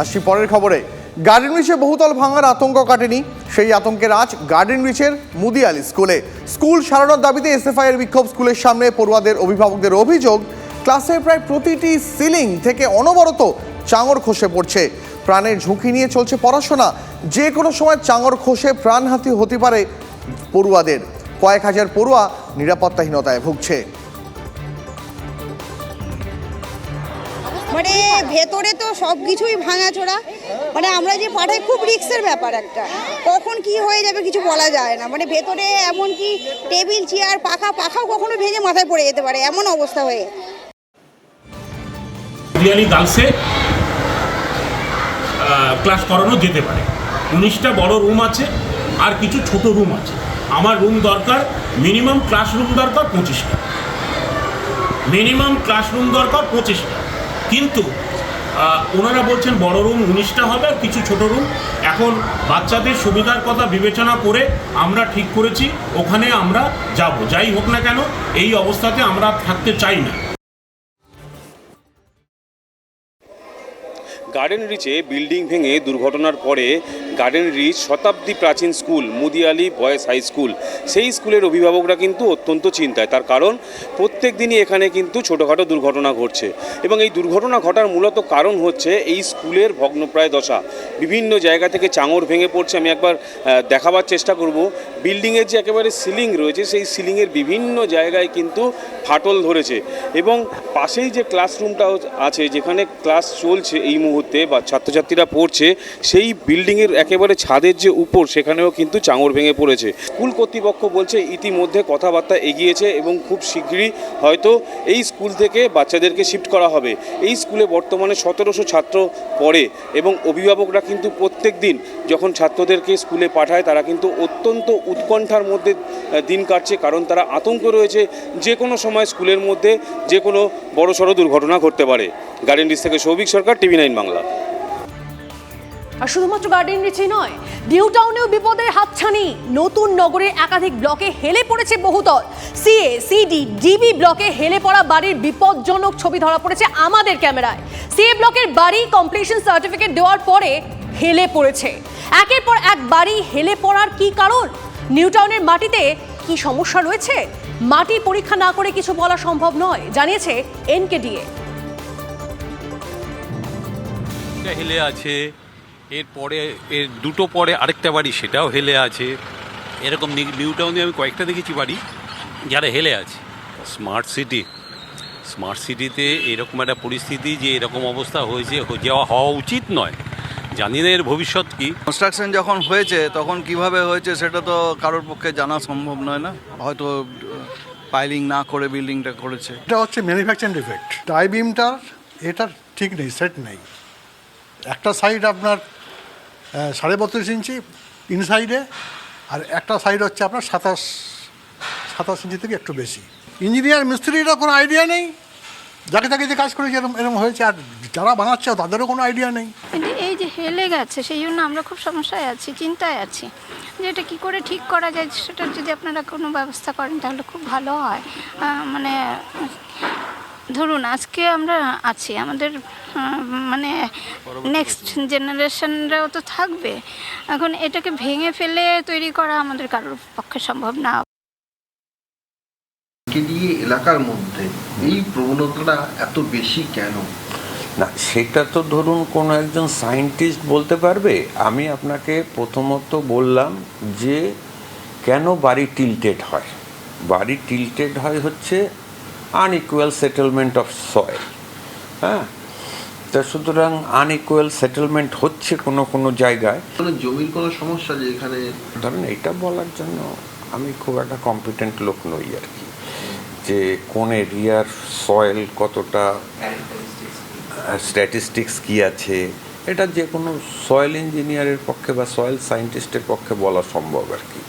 আসছি পরের খবরে। গার্ডেন রিচে বহুতল ভাঙার আতঙ্ক কাটেনি। সেই আতঙ্কের আজ গার্ডেন রিচের মুদিয়ালি স্কুলে। স্কুল সারানোর দাবিতে এসএফআই এর বিক্ষোভ স্কুলের সামনে। পড়ুয়াদের, অভিভাবকদের অভিযোগ, ক্লাসের প্রায় প্রতিটি সিলিং থেকে অনবরত চাঙর খসে পড়ছে। প্রাণের ঝুঁকি নিয়ে চলছে পড়াশোনা। যে কোনো সময় চাঙর খসে প্রাণহাতি হতে পারে পড়ুয়াদের। কয়েক হাজার পড়ুয়া নিরাপত্তাহীনতায় ভুগছে। মানে ভেতরে তো সব কিছুই ভাঙাচোরা। মানে আমরা যে পাঠাই খুব রিক্সের ব্যাপার একটা। কখন কি হয়ে যাবে কিছু বলা যায় না। মানে ভেতরে এমন কি টেবিল, চেয়ার, পাখা, পাখাও কখনো ভেঙে মাথায় পড়ে যেতে পারে। এমন অবস্থা হয়ে গার্লসে ক্লাস করানো যেতে পারে। উনিশটা বড় রুম আছে, আর কিছু ছোট রুম আছে। আমার রুম দরকার মিনিমাম ক্লাসরুম দরকার পঁচিশটা। মিনিমাম ক্লাসরুম দরকার পঁচিশটা। কিন্তু ওনারা বলছেন বড় রুম উনিশটা হবে আর কিছু ছোট রুম। এখন বাচ্চাদের সুবিধার কথা বিবেচনা করে আমরা ঠিক করেছি, ওখানে আমরা যাব। যাই হোক না কেন, এই অবস্থাতে আমরা থাকতে চাই না। গার্ডেন রিচে বিল্ডিং ভেঙে দুর্ঘটনার পরে গার্ডেন রিচ শতাব্দী প্রাচীন school, Mudiali boys high school. সেই স্কুলের অভিভাবকরা কিন্তু অত্যন্ত চিন্তায়। তার কারণ, প্রত্যেক দিনই এখানে কিন্তু ছোটোখাটো দুর্ঘটনা ঘটছে। এবং এই দুর্ঘটনা ঘটার মূলত কারণ হচ্ছে এই স্কুলের ভগ্নপ্রায় দশা। বিভিন্ন জায়গা থেকে চাঙর ভেঙে পড়ছে। আমি একবার দেখাবার চেষ্টা করব। বিল্ডিংয়ের যে একেবারে সিলিং রয়েছে, সেই সিলিংয়ের বিভিন্ন জায়গায় কিন্তু ফাটল ধরেছে। এবং পাশেই যে ক্লাসরুমটা আছে, যেখানে ক্লাস চলছে এই মুহূর্তে বা ছাত্রছাত্রীরা পড়ছে, সেই বিল্ডিংয়ের একেবারে ছাদের যে উপর, সেখানেও কিন্তু চাঙড় ভেঙে পড়েছে। স্কুল কর্তৃপক্ষ বলছে, ইতিমধ্যে কথাবার্তা এগিয়েছে এবং খুব শীঘ্রই হয়তো এই স্কুল থেকে বাচ্চাদেরকে শিফট করা হবে। এই স্কুলে বর্তমানে সতেরোশো ছাত্র পড়ে এবং অভিভাবকরা কিন্তু প্রত্যেক দিন যখন ছাত্রদেরকে স্কুলে পাঠায়, তারা কিন্তু অত্যন্ত উৎকণ্ঠার মধ্যে দিন কাটছে। কারণ তারা আতঙ্ক রয়েছে যে কোনো সময় স্কুলের মধ্যে যে কোনো বড়সড় দুর্ঘটনা ঘটতে পারে। গার্ডেন থেকে সৌভিক সরকার, টিভি নাইন বাংলা। আর শুধুমাত্র গার্ডেন রিচে নয়, নিউ টাউনেও বিপদের হাতছানি, নতুন নগরের একাধিক ব্লকে হেলে পড়েছে বহুতল সিএ, সিডি, ডিবি ব্লকে হেলে পড়া বাড়ির বিপজ্জনক ছবি ধরা পড়েছে আমাদের ক্যামেরায়। সিএ ব্লকের বাড়ি কমপ্লিশন সার্টিফিকেট দেওয়ার পরে হেলে পড়েছে। একের পর এক বাড়ি হেলে পড়ার কি কারণ? নিউ টাউনের মাটিতে কি সমস্যা রয়েছে? মাটি পরীক্ষা না করে কিছু বলা সম্ভব নয়, জানিয়েছে এনকেডিএ। হেলে আছে এরপরে এর দুটো পরে আরেকটা বাড়ি সেটাও হেলে আছে। এরকম নিউ টাউনে আমি কয়েকটা দেখেছি বাড়ি যারা হেলে আছে। Smart city. স্মার্ট সিটিতে এরকম একটা পরিস্থিতি যে এরকম অবস্থা হয়েছে যাওয়া হওয়া উচিত নয়। জানি না এর ভবিষ্যৎ কি। কনস্ট্রাকশন যখন হয়েছে তখন কীভাবে হয়েছে সেটা তো কারোর পক্ষে জানা সম্ভব নয় না। হয়তো পাইলিং না করে বিল্ডিংটা করেছে। এটা হচ্ছে ম্যানুফ্যাকচারিং ডিফেক্ট টাই বিমটার এটার ঠিক নেই সেট নেই। একটা সাইড আপনার সাড়ে বত্রিশ ইঞ্চি ইনসাইডে আর একটা সাইড হচ্ছে আপনার সাতাশ সাতাশ ইঞ্চি থেকে একটু বেশি। ইঞ্জিনিয়ার মিস্ত্রিরও কোনো আইডিয়া নেই। যাকে তাকে যে কাজ করেছে এরকম এরকম হয়েছে, আর যারা বানাচ্ছে তাদেরও কোনো আইডিয়া নেই। এই যে হেলে গেছে, সেই জন্য আমরা খুব সমস্যায় আছি, চিন্তায় আছি যে এটা কী করে ঠিক করা যায়, সেটা যদি আপনারা কোনো ব্যবস্থা করেন তাহলে খুব ভালো হয়। মানে ধরুন, আজকে আমরা আছি, আমাদের মানে নেক্সট জেনারেশনরাও তো থাকবে। এখন এটাকে ভেঙে ফেলে তৈরি করা আমাদের কারোর পক্ষে সম্ভব না। দিয়ে এলাকার মধ্যে এই প্রবণতাটা এত বেশি কেন? না সেটা তো ধরুন কোনো একজন সায়েন্টিস্ট বলতে পারবে। আমি আপনাকে প্রথমত বললাম যে কেন বাড়ি টিল্টেড হয়? বাড়ি টিল্টেড হয় হচ্ছে আনইকুয়াল সেটেলমেন্ট অফ সয়েল হ্যাঁ? তা সুতরাং আনইকুয়াল সেটেলমেন্ট হচ্ছে কোনো কোনো জায়গায়। জমির কোনো সমস্যা যে এখানে? ধরেন এটা বলার জন্য আমি খুব একটা কম্পিটেন্ট লোক নই আর কি। যে কোন এরিয়ার সয়েল কতটা স্ট্যাটিস্টিক্স কি আছে এটা যে কোনো সয়েল ইঞ্জিনিয়ারের পক্ষে বা সয়েল সায়েন্টিস্টের পক্ষে বলা সম্ভব আর কি।